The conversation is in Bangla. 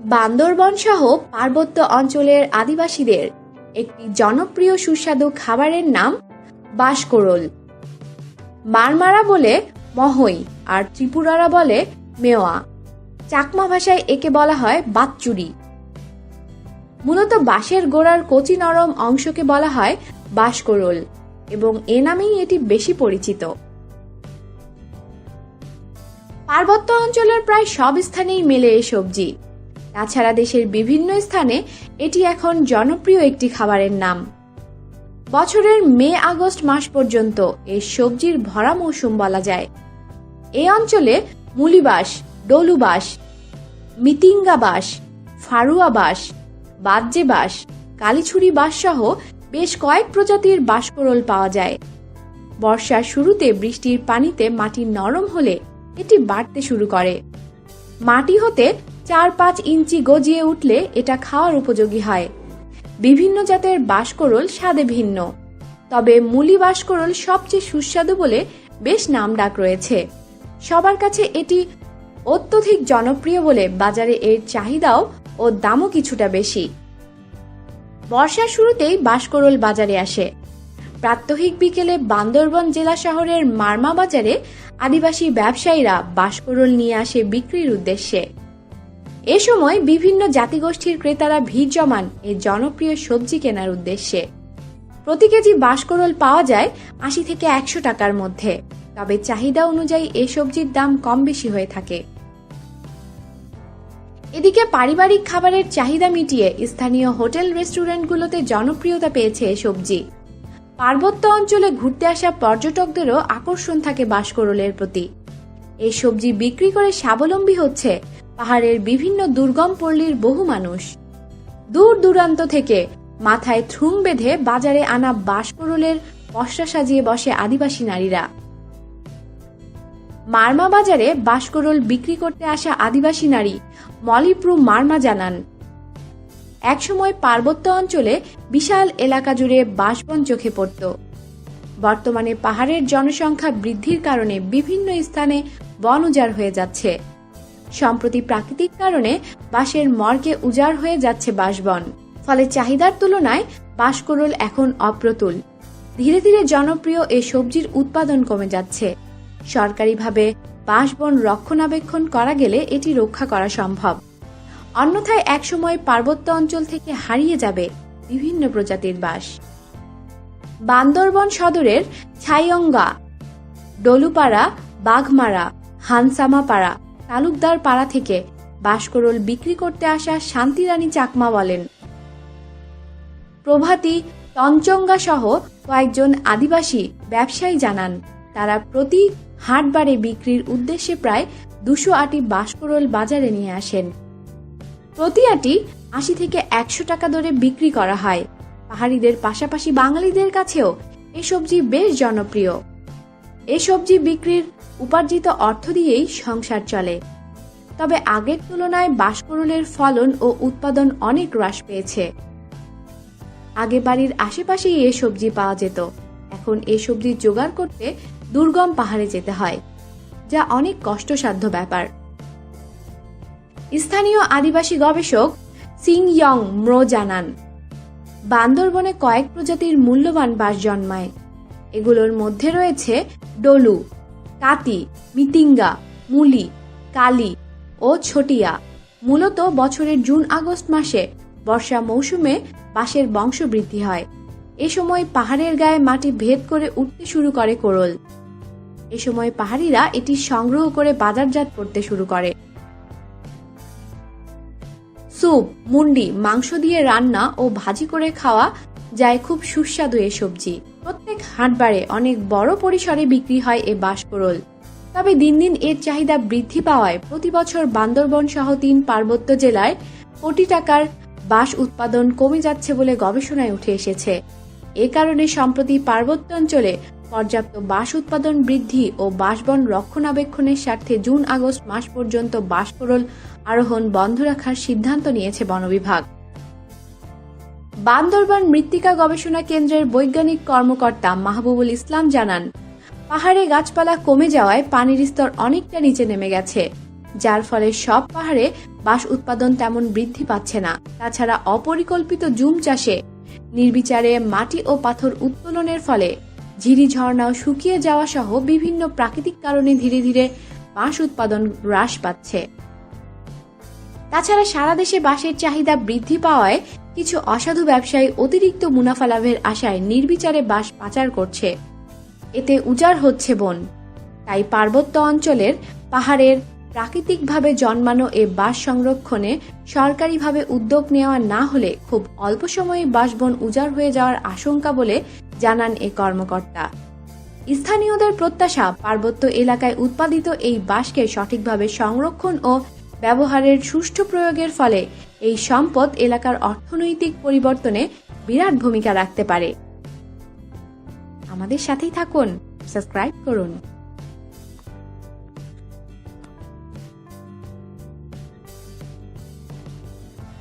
বান্দরবন সহ পার্বত্য অঞ্চলের আদিবাসীদের একটি জনপ্রিয় সুস্বাদু খাবারের নাম বাঁশকোরল মারমারা বলে মহই আর ত্রিপুরারা বলে মেওয়া। চাকমা ভাষায় একে বলা হয় বাচ্চুরি মূলত বাঁশের গোড়ার কচি নরম অংশকে বলা হয় বাঁশকোরল এবং এ নামেই এটি বেশি পরিচিত। পার্বত্য অঞ্চলের প্রায় সব স্থানেই মেলে এ সবজি। তাছাড়া দেশের বিভিন্ন স্থানে এটি এখন জনপ্রিয় একটি খাবারের নাম। বছরের মে আগস্ট মাস পর্যন্ত এই সবজির ভরা মৌসুম বলা যায়। এই অঞ্চলে মুলিবাস, ডলুবাস মিতিঙ্গা বাস ফারুয়া বাস বাজ্যে বাস কালিছুরি বাস সহ বেশ কয়েক প্রজাতির বাঁশকোরল পাওয়া যায়। বর্ষার শুরুতে বৃষ্টির পানিতে মাটি নরম হলে এটি বাড়তে শুরু করে। মাটি হতে চার পাঁচ ইঞ্চি গজিয়ে উঠলে এটা খাওয়ার উপযোগী হয়। বিভিন্ন জাতের বাঁশকোরল স্বাদে ভিন্ন। তবে মুলি বাঁশকোরল সবচেয়ে সুস্বাদু বলে বেশ নামডাক রয়েছে। সবার কাছে এটি অত্যধিক জনপ্রিয় বলে বাজারে এর চাহিদাও ও দামও কিছুটা বেশি। বর্ষার শুরুতেই বাঁশকোরল বাজারে আসে। প্রাত্যহিক বিকেলে বান্দরবন জেলা শহরের মারমা বাজারে আদিবাসী ব্যবসায়ীরা বাঁশকোরল নিয়ে আসে বিক্রির উদ্দেশ্যে। এ সময় বিভিন্ন জাতিগোষ্ঠীর ক্রেতারা ভিড় জমান এই জনপ্রিয় সবজি কেনার উদ্দেশ্যে। প্রতি কেজি বাঁশকোরল পাওয়া যায় আশি থেকে একশো টাকার মধ্যে, তবে চাহিদা অনুযায়ী এ সবজির দাম কম বেশি হয়ে থাকে। এদিকে পারিবারিক খাবারের চাহিদা মিটিয়ে স্থানীয় হোটেল রেস্টুরেন্টগুলোতে জনপ্রিয়তা পেয়েছে এ সবজি। পার্বত্য অঞ্চলে ঘুরতে আসা পর্যটকদেরও আকর্ষণ থাকে বাঁশকোরলের প্রতি। এই সবজি বিক্রি করে স্বাবলম্বী হচ্ছে পাহাড়ের বিভিন্ন দুর্গম পল্লীর বহু মানুষ। দূর দূরান্ত থেকে মাথায় থ্রুং বেঁধে বাজারে আনা বাঁশকোরলের পশরা সাজিয়ে বসে আদিবাসী নারীরা। মার্মা বাজারে বাঁশকোরল বিক্রি করতে আসা আদিবাসী নারী মলিপ্রু মার্মা জানান একসময় পার্বত্য অঞ্চলে বিশাল এলাকা জুড়ে বাঁশবন চোখে পড়ত। বর্তমানে পাহাড়ের জনসংখ্যা বৃদ্ধির কারণে বিভিন্ন স্থানে বন উজাড় হয়ে যাচ্ছে। সম্প্রতি প্রাকৃতিক কারণে বাঁশের মর্গে উজাড় হয়ে যাচ্ছে বাঁশবন ফলে চাহিদার তুলনায় বাঁশকোরল এখন অপ্রতুল। ধীরে ধীরে জনপ্রিয় এই সবজির উৎপাদন কমে যাচ্ছে। সরকারিভাবে বাঁশবন রক্ষণাবেক্ষণ করা গেলে এটি রক্ষা করা সম্ভব। অন্যথায় একসময় পার্বত্য অঞ্চল থেকে হারিয়ে যাবে বিভিন্ন প্রজাতির বাস। বান্দরবন সদরের ছাইয়ঙ্গা, ডলুপাড়া, বাঘমারা, হানসামাপাড়া তালুকদার পাড়া থেকে বাঁশকোরল বিক্রি করতে আসা শান্তিরানী চাকমা বলেন। প্রভাতী তঞ্চঙ্গা সহ কয়েকজন আদিবাসী ব্যবসায়ী জানান, তারা প্রতি হাটবারে বিক্রির উদ্দেশ্যে প্রায় দুশো আটি বাঁশকোরল বাজারে নিয়ে আসেন। প্রতি আটি আশি থেকে একশো টাকা দরে বিক্রি করা হয়। পাহাড়িদের পাশাপাশি বাঙালিদের কাছেও এ সবজি বেশ জনপ্রিয়। এ সবজি বিক্রির উপার্জিত অর্থ দিয়েই সংসার চলে। তবে আগের তুলনায় বাঁশকরলের ফলন ও উৎপাদন অনেক হ্রাস পেয়েছে। আগে বাড়ির আশেপাশেই এ সবজি পাওয়া যেত। এখন এ সবজি জোগাড় করতে দুর্গম পাহাড়ে যেতে হয়, যা অনেক কষ্টসাধ্য ব্যাপার। স্থানীয় আদিবাসী গবেষক সিং ইয়ং ম্রো জানান বান্দরবনে কয়েক প্রজাতির মূল্যবান বাস জন্মায়। এগুলোর মধ্যে রয়েছে ডলু কাতি মিতিঙ্গা, মুলি, কালি ও ছটিয়া। মূলত বছরের জুন আগস্ট মাসে বর্ষা মৌসুমে বাঁশের বংশবৃদ্ধি হয়। এ সময় পাহাড়ের গায়ে মাটি ভেদ করে উঠতে শুরু করে কোরল। এ সময় পাহাড়িরা এটি সংগ্রহ করে বাজারজাত করতে শুরু করে। স্যুপ, মুন্ডি, মাংস দিয়ে রান্না ও ভাজি করে খাওয়া যায় খুব সুস্বাদু এ সবজি। প্রত্যেক হাটবারে অনেক বড় পরিসরে বিক্রি হয় এ বাঁশকোরল তবে দিন দিন এর চাহিদা বৃদ্ধি পাওয়ায় প্রতি বছর বান্দরবন সহ তিন পার্বত্য জেলায় কোটি টাকার বাঁশ উৎপাদন কমে যাচ্ছে বলে গবেষণায় উঠে এসেছে। এ কারণে সম্প্রতি পার্বত্য অঞ্চলে পর্যাপ্ত বাঁশ উৎপাদন বৃদ্ধি ও বাঁশবন রক্ষণাবেক্ষণের স্বার্থে জুন আগস্ট মাস পর্যন্ত বাঁশকোরল আরোহণ বন্ধ রাখার সিদ্ধান্ত নিয়েছে বন বিভাগ। বান্দরবান মৃত্তিকা গবেষণা কেন্দ্রের বৈজ্ঞানিক কর্মকর্তা মাহবুবুল ইসলাম জানান, পাহাড়ে গাছপালা কমে যাওয়ায় পানির স্তর অনেকটা নিচে নেমে গেছে, যার ফলে সব পাহাড়ে বাঁশ উৎপাদন তেমন বৃদ্ধি পাচ্ছে না। তাছাড়া অপরিকল্পিত জুম চাষে নির্বিচারে মাটি ও পাথর উত্তোলনের ফলে ঝিরি ঝর্ণাও শুকিয়ে যাওয়া সহ বিভিন্ন প্রাকৃতিক কারণে ধীরে ধীরে বাঁশ উৎপাদন হ্রাস পাচ্ছে। তাছাড়া সারা দেশে বাঁশের চাহিদা বৃদ্ধি পাওয়ায় কিছু অসাধু ব্যবসায়ী অতিরিক্ত মুনাফা লাভের আশায় নির্বিচারে বাঁশ পাচার করছে। এতে উজাড় হচ্ছে বন। তাই পার্বত্য অঞ্চলের পাহাড়ের প্রাকৃতিকভাবে জন্মানো এ বাঁশ সংরক্ষণে সরকারিভাবে উদ্যোগ নেওয়া না হলে খুব অল্প সময়ে বাঁশবন উজাড় হয়ে যাওয়ার আশঙ্কা বলে জানান এ কর্মকর্তা। স্থানীয়দের প্রত্যাশা পার্বত্য এলাকায় উৎপাদিত এই বাঁশকে সঠিকভাবে সংরক্ষণ ও ব্যবহারের সুষ্ঠু প্রয়োগের ফলে এই সম্পদ এলাকার অর্থনৈতিক পরিবর্তনে বিরাট ভূমিকা রাখতে পারে। আমাদের সাথেই থাকুন, সাবস্ক্রাইব করুন।